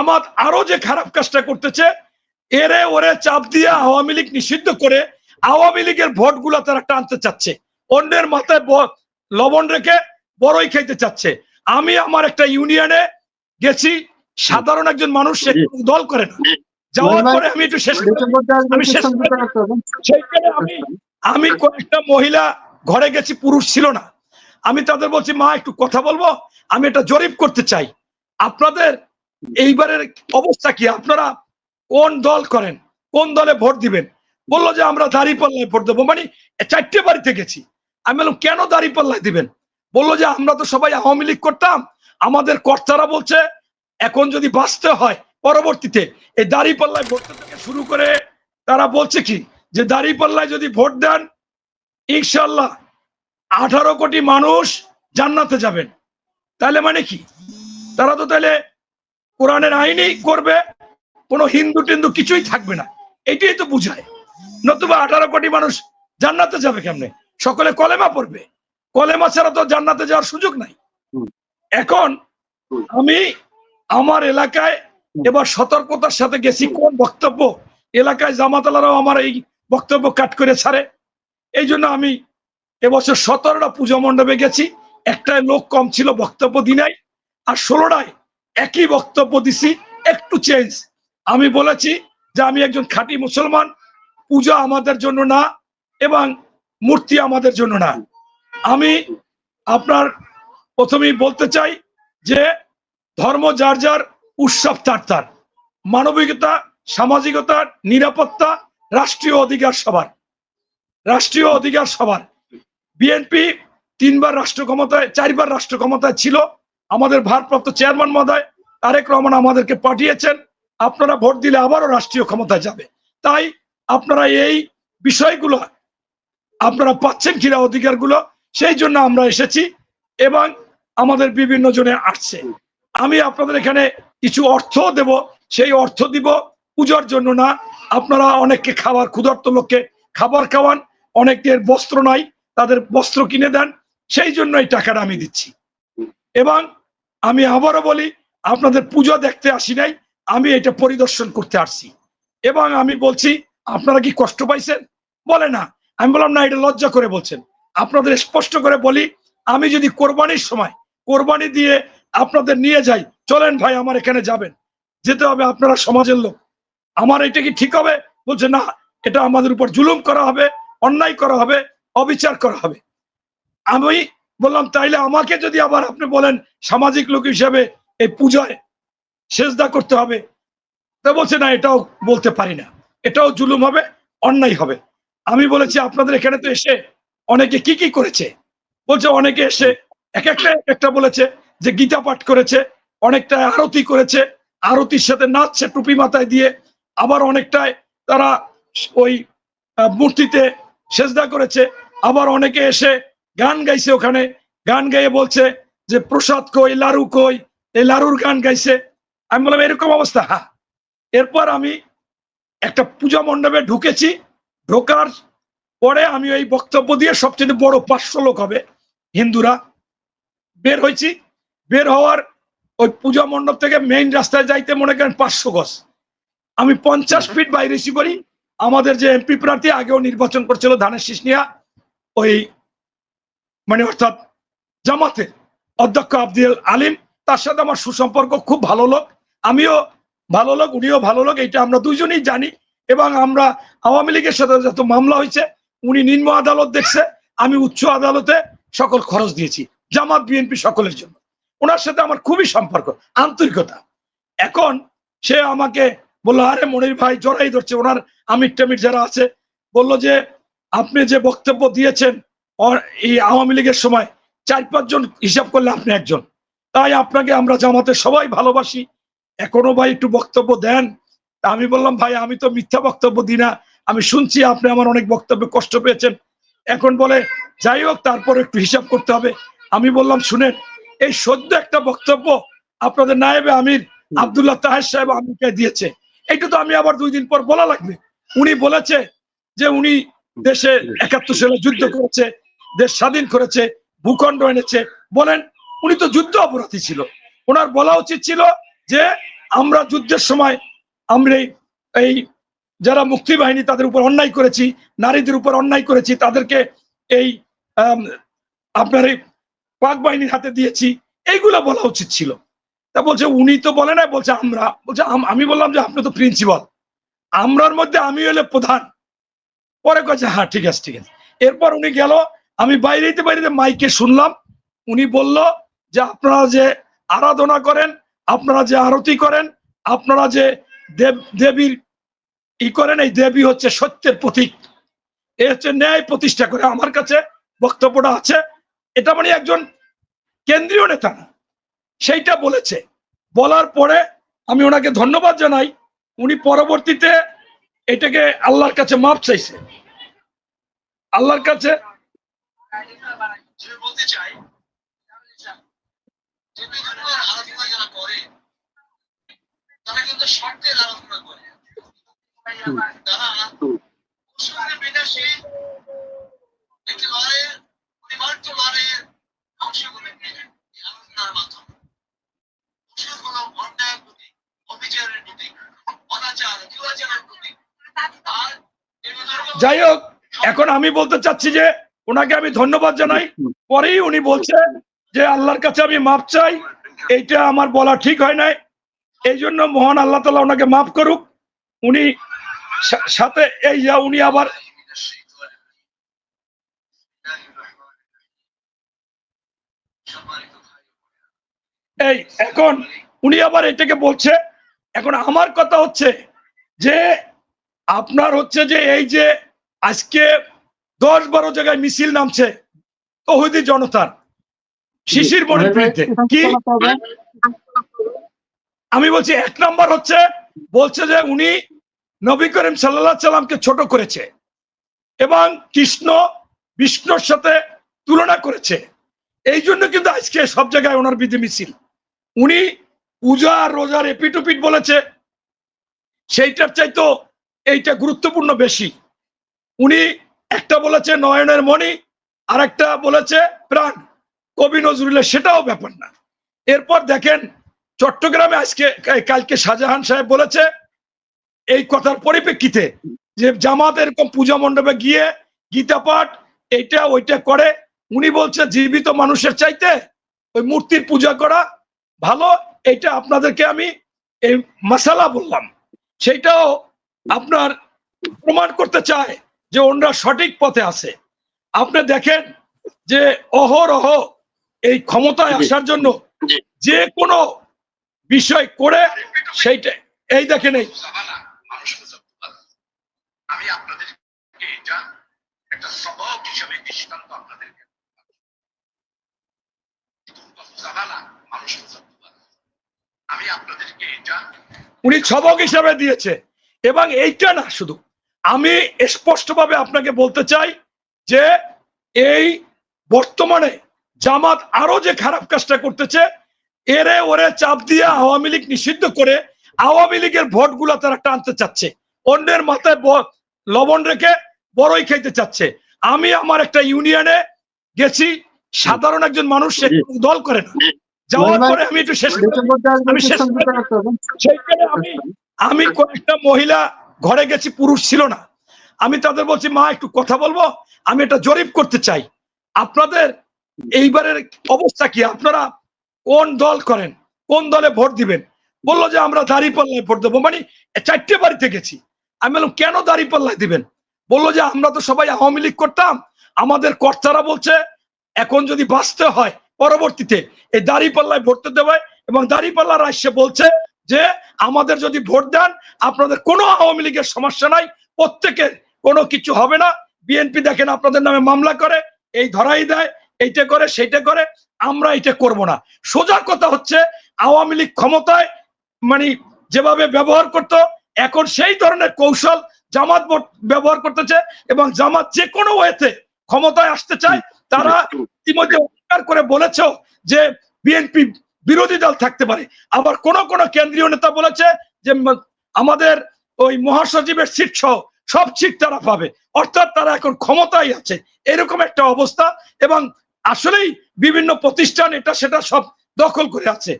জামাত আরও যে খারাপ কাজটা করতেছে এরে ওরে চাপ দিয়ে আওয়ামী লীগ নিষিদ্ধ করে আওয়ামী লীগের ভোটগুলা তারা টানতে চাচ্ছে। অন্যের মাথায় লবণ রেখে বড়ই খাইতে চাচ্ছে। আমি আমার একটা ইউনিয়নে গেছি সাধারণ একজন মানুষ দল করে না। যাওয়ার পরে আমি একটু শেষ। আমি শেষ আমি আমি কয়েকটা মহিলা ঘরে গেছি পুরুষ ছিল না। আমি তাদের বলছি মা একটু কথা বলব। আমি এটা জরিপ করতে চাই। আপনাদের এইবারের অবস্থা কি? আপনারা কোন দল করেন? কোন দলে ভোট দিবেন? বলল যে আমরা দাঁড়িপাল্লায় ভোট দেবো। মানে চারটে বাড়িতে গেছি। আমি বললাম, কেন দাঁড়িপাল্লায় দিবেন? বলল যে আমরা তো সবাই আওয়ামী লীগ করতাম। আমাদের কর্তারা বলছে, এখন যদি বাঁচতে হয় পরবর্তীতে, এই দাঁড়িপাল্লায় ভোট থেকে শুরু করে তারা বলছে কি, যে দাঁড়িপাল্লায় যদি ভোট দেন ইনশাল্লাহ আঠারো কোটি মানুষ জান্নাতে যাবেন। তাহলে মানে কি? তারা তো তাহলে কোরআনের আইনই করবে কোনো হিন্দু টিন্দু কিছুই থাকবে না। এটাই তো বুঝায়। নতুবা আঠারো কোটি মানুষ জান্নাতে যাবে কেমনে? সকলে কলেমা পড়বে। কলেমা ছাড়া তো জান্নাতে যাওয়ার সুযোগ নাই। এখন আমি আমার এলাকায় এবার সতর্কতার সাথে গেছি কোন বক্তব্য? এলাকায় জামাতালারাও আমার এই বক্তব্য কাট করে ছাড়ে। এই জন্য আমি এবছর সতেরোটা পুজো মণ্ডপে গেছি। একটাই লোক কম ছিল বক্তব্য দিনাই। আর ষোলোটায় একই বক্তব্য দিছি, একটু চেঞ্জ আমি বলেছি যে আমি একজন খাঁটি মুসলমান, পূজা আমাদের জন্য না এবং মূর্তি আমাদের জন্য না। আমি আপনার প্রথমেই বলতে চাই যে ধর্ম যার যার, উৎসব তার তার। মানবিকতা, সামাজিকতা, নিরাপত্তা, রাষ্ট্রীয় অধিকার সবার। রাষ্ট্রীয় অধিকার সবার। বিএনপি তিনবার রাষ্ট্র ক্ষমতায়, চারবার রাষ্ট্র ক্ষমতায় ছিল। আমাদের ভারপ্রাপ্ত চেয়ারম্যান মহোদয় তারেক রহমান আমাদেরকে পাঠিয়েছেন। আপনারা ভোট দিলে আবারও রাষ্ট্রীয় ক্ষমতায় যাবে। তাই আপনারা এই বিষয়গুলো আপনারা পাচ্ছেন কিনা অধিকারগুলো, সেই জন্য আমরা এসেছি এবং আমাদের বিভিন্ন জনে আসছে। আমি আপনাদের এখানে কিছু অর্থ দেব, সেই অর্থ দিব পূজার জন্য না। আপনারা অনেককে খাবার, ক্ষুধার্ত লোককে খাবার খাওয়ান, অনেকের বস্ত্র নাই, তাদের বস্ত্র কিনে দেন, সেই জন্য এই টাকাটা আমি দিচ্ছি। এবং আমি আবারও বলি, আপনাদের পুজো দেখতে আসি নাই, আমি এটা পরিদর্শন করতে আসছি। এবং আমি বলছি, আপনারা কি কষ্ট পাইছেন? বলে না। আমি বললাম, না, এটা লজ্জা করে বলছেন। আপনাদের স্পষ্ট করে বলি, আমি যদি কোরবানির সময়, কোরবানি দিয়ে আপনাদের নিয়ে যাই, চলেন ভাই, আমার এখানে যাবেন। যেতে হবে আপনারা সমাজের লোক। আমার এটা কি ঠিক হবে? বলছে, না, এটা আমাদের উপর জুলুম করা হবে, অন্যায় করা হবে, অবিচার করা হবে। আমি বললাম, তাইলে আমাকে যদি আবার আপনি বলেন সামাজিক লোক হিসেবে এই পূজায় সেজদা করতে হবে? তা বলছে, না, এটাও বলতে পারি না। এটাও জুলুম হবে, অন্যায় হবে। আমি বলেছি, আপনাদের এখানে তো এসে অনেকে কি কি করেছে? বলছে, অনেকে এসে এক একটা এক একটা বলেছে যে গীতা পাঠ করেছে, অনেকটা আরতি করেছে, আরতির সাথে নাচছে টুপি মাথায় দিয়ে, আবার অনেকটায় তারা ওই মূর্তিতে সেজদা করেছে, আবার অনেকে এসে গান গাইছে ওখানে। গান গাইয়ে বলছে যে প্রসাদ কই লারু কই? এই লারুর গান গাইছে। আমি বললাম এরকম অবস্থা? হ্যাঁ এরপর আমি একটা পূজা মণ্ডপে ঢুকেছি। ঢোকার পরে আমি ওই বক্তব্য দিয়ে সবচেয়ে বড় পাঁচশো লোক হবে হিন্দুরা। বের হয়েছি। বের হওয়ার ওই পূজা মণ্ডপ থেকে মেইন রাস্তায় যাইতে মনে করেন পাঁচশো গজ। আমি পঞ্চাশ ফিট বাইরে করি আমাদের যে এমপি প্রার্থী আগেও নির্বাচন করছিল ধানের শীষ নিয়া। ওই মানে অর্থাৎ জামাতে অধ্যক্ষ আব্দুল আলিম, তার সাথে আমার সুসম্পর্ক খুব ভালো লোক। আমিও ভালো লোক, উনিও ভালো লোক এটা আমরা দুজনেই জানি। এবং আমরা আওয়ামী লীগের সাথে যত মামলা হয়েছে, উনি নিম্ন আদালত দেখছে, আমি উচ্চ আদালতে সকল খরচ দিয়েছি, জামাত, বিএনপি সকলের জন্য। ওনার সাথে আমার খুবই সম্পর্ক, আন্তরিকতা। এখন সে আমাকে বলল, আরে মনির ভাই, জড়াই ধরছে। ওনার আমির টামির যারা আছে, বলল যে, আপনি যে বক্তব্য দিয়েছেন এই আওয়ামী লীগের সময় চার পাঁচজন হিসাব করলে আপনি একজন। তাই আপনাকে আমরা জামাতে সবাই ভালোবাসি। এখনও ভাই একটু বক্তব্য দেন। আমি বললাম, ভাই, আমি তো মিথ্যা বক্তব্য দিই না। আমি শুনছি আপনি আমার অনেক বক্তব্যে কষ্ট পেয়েছেন। এখন বলে, যাই হোক, তারপর একটু হিসাব করতে হবে। আমি বললাম, শুনেন, এই সদ্য একটা বক্তব্য আপনাদের নায়েবে আমির আবদুল্লাহ তাহের সাহেব আমিকে দিয়েছে। এটা তো আমি আবার দুই দিন পর বলা লাগবে। উনি বলেছে যে উনি দেশে একাত্তর সালে যুদ্ধ করেছে। দেশ স্বাধীন করেছে, ভূখণ্ড এনেছে। বলেন, উনি তো যুদ্ধ অপরাধী ছিল। ওনার বলা উচিত ছিল যে, আমরা যুদ্ধের সময় আমরা এই- যারা মুক্তি বাহিনী তাদের উপর অন্যায় করেছি, নারীদের উপর অন্যায় করেছি, তাদেরকে এই আপনার এই পাক বাহিনীর হাতে দিয়েছি, এইগুলো বলা উচিত ছিল। তা বলছে, উনি তো বলে না বলছে আমরা, বলছে আমি বললাম যে আপনি তো প্রিন্সিপাল আমরার মধ্যে আমি হলে প্রধান। পরে কয়েছে হ্যাঁ ঠিক আছে ঠিক আছে। এরপর উনি গেল আমি বাইরেতে বাইরে মাইকে শুনলাম। উনি বলল যে, আপনারা যে আরাধনা করেন, আপনারা যে আরতি করেন, আপনারা যে দেব, দেবীর ই করেন, এই দেবী হচ্ছে সত্যের প্রতীক। এ হচ্ছে ন্যায় প্রতিষ্ঠা করে আমার কাছে বক্তব্যটা আছে। এটা মানে একজন কেন্দ্রীয় নেতা, সেইটা বলেছে। বলার পরে আমি ওনাকে ধন্যবাদ জানাই। উনি পরবর্তীতে এটাকে আল্লাহর কাছে মাপ চাইছে। আল্লাহর কাছে যে বলতে চাই যে। বিধর্মীয় আরাধনা যারা করে তারা কিন্তু শর্তের আরাধনা করে। তারা পশুদের বিনাশে একটি লড়াইয়ের পরিবার্য লড়াইয়ের ধ্বংসগুলিকে এই আরাধনার মাধ্যমে। অবিচারের প্রতীক অনাচার প্রতীক আর যাই হোক এখন আমি বলতে চাচ্ছি যে ওনাকে আমি ধন্যবাদ জানাই। পরেই উনি বলছেন যে আল্লাহর কাছে আমি মাপ চাই। এইটা আমার বলা ঠিক হয় নাই। এই জন্য মহান আল্লাহ তালা ওনাকে মাফ করুক। উনি সাথে এই যা উনি আবার এই এখন উনি আবার এটাকে বলছে এখন আমার কথা হচ্ছে যে আপনার হচ্ছে যে এই যে আজকে দশ বারো জায়গায় মিছিল নামছে তহুদি জনতার। শিশির মনের বিরুদ্ধে। কি? আমি বলছি এক নম্বর হচ্ছে বলছে যে উনি নবী করিম সাল্লাহ সাল্লামকে ছোট করেছে এবং কৃষ্ণ বিষ্ণুর সাথে তুলনা করেছে। এই জন্য কিন্তু আজকে সব জায়গায় ওনার বিধি মিছিল। উনি পূজা আর রোজার এপিটুপিট বলেছে। সেইটার চাইতো এইটা গুরুত্বপূর্ণ বেশি। উনি একটা বলেছে নয়নের মণি আর একটা বলেছে প্রাণ। কবি নজরুলের সেটাও ব্যাপার না। এরপর দেখেন, চট্টগ্রামে আজকে কালকে শাহজাহান সাহেব বলেছে, এই কথার পরিপ্রেক্ষিতে যে জামাত এরকম পূজা মণ্ডপে গিয়ে গীতা পাঠ, এইটা, ওইটা করে, উনি বলছে, জীবিত মানুষের চাইতে ওই মূর্তির পূজা করা ভালো। এটা আপনাদেরকে আমি এই মশালা বললাম। সেইটাও আপনার প্রমাণ করতে চায় যে ওনরা সঠিক পথে আছে। আপনি দেখেন যে অহরহ এই ক্ষমতায় আসার জন্য যে কোনো বিষয় করে সেইটা এই দেখেন এই। আমি আপনাদেরকে এটা একটা সবক হিসাবে দৃষ্টান্ত আপনাদেরকে উনি ছবক হিসাবে দিয়েছে। এবং এইটা না শুধু আমি স্পষ্টভাবে আপনাকে বলতে চাই যে এই বর্তমানে জামাত আরও যে খারাপ কাজটা করতেছে এরে ওরে চাপ দিয়ে আওয়ামী লীগ নিষিদ্ধ করে আওয়ামী লীগের ভোটগুলো তারা টানতে চাচ্ছে। অন্যের মাথায় লবণ রেখে বড়ই খাইতে চাচ্ছে। আমি আমার একটা ইউনিয়নে গেছি সাধারণ একজন মানুষ দল করে না। যাওয়ার পরে আমি একটু শেষ আমি শেষ আমি কয়েকটা মহিলা ঘরে গেছি, পুরুষ ছিল না। আমি তাদের বলছি, মা, একটু কথা বলব? আমি এটা জরিপ করতে চাই। আপনাদের এইবারের অবস্থা কি? আপনারা কোন দল করেন? কোন দলে ভোট দিবেন? বলল যে, আমরা দাঁড়িপাল্লায় ভোট দেবো। মানে চারটে বাড়িতে গেছি। আমি বললাম, কেন দাঁড়িপাল্লায় দিবেন? বলল যে, আমরা তো সবাই আওয়ামী লীগ করতাম। আমাদের কর্তারা বলছে, এখন যদি বাঁচতে হয় পরবর্তীতে, এই দাঁড়িপাল্লায় ভোট হবে এবং দাঁড়িপাল্লার আসছে বলছে যে আমাদের যদি ভোট দেন আপনাদের কোনো আওয়ামী লীগের সমস্যা নাই প্রত্যেকের কোনো কিছু হবে না। বিএনপি দেখেন আপনাদের নামে মামলা করে এই ধরাই দেয় এইটা করে সেইটা করে আমরা এটা করব না। সোজা কথা হচ্ছে আওয়ামী লীগ ক্ষমতায় মানে যেভাবে ব্যবহার করত এখন সেই ধরনের কৌশল জামাত ব্যবহার করতেছে এবং জামাত যে কোনো ওয়েতে ক্ষমতায় আসতে চায় তারা ইতিমধ্যে অঙ্গীকার করে বলেছ যে বিএনপি বিরোধী দল থাকতে পারে। আবার কোন কোন কেন্দ্রীয় নেতা বলেছে যে আমাদের ওই মহাসচিবের সিট সহ সব সিট তারা পাবে। অর্থাৎ তারা এখন ক্ষমতায় আছে। এরকম একটা অবস্থা এবং আসলেই বিভিন্ন প্রতিষ্ঠান এটা সেটা সব দখল করে আছে।